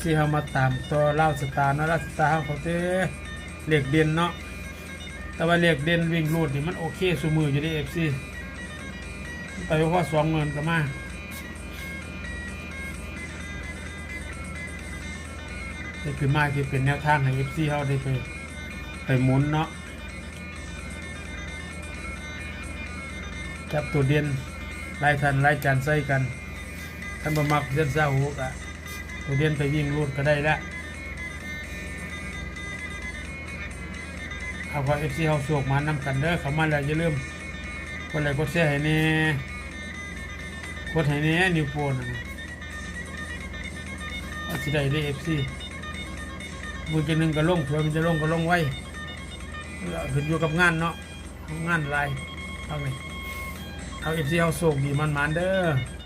ซีเฮามาตามตัวเล่าสตาร์เนาะเล่าสตาร์เฮาเขาเต้เหล็กเด่นเนาะแต่ว่าเหล็กเด่นวิ่งรูดนี่มันโอเคสุมืออยู่ในเอฟซีไปเพราสองเงินก็มานี่คือมาที่เป็นแนวทางให้เอฟซีเฮาได้ไปไปหมุนเนาะจับตัวเด่นไล่ทันไล่จานใส่กันท่านบมักเส้นเศร้าหูกะ ตัวเรียนไปวิ่งรูดก็ได้แล้วเอาพอเอฟซีเขาสวกมานำกันเด้อเขามาแล้วอย่าลืมกดไลค์กดแชร์ให้แน่กดให้แน่นิวโฟนนะอาสิได้ได้เอฟซีมือจะหนึ่งก็ลงเผื่อมันจะลงก็ลงไว้ขึ้นอยู่กับงานเนาะงานอะไรเอาเลยเอาเอฟซีเขาโศกดีมันมันเด้อ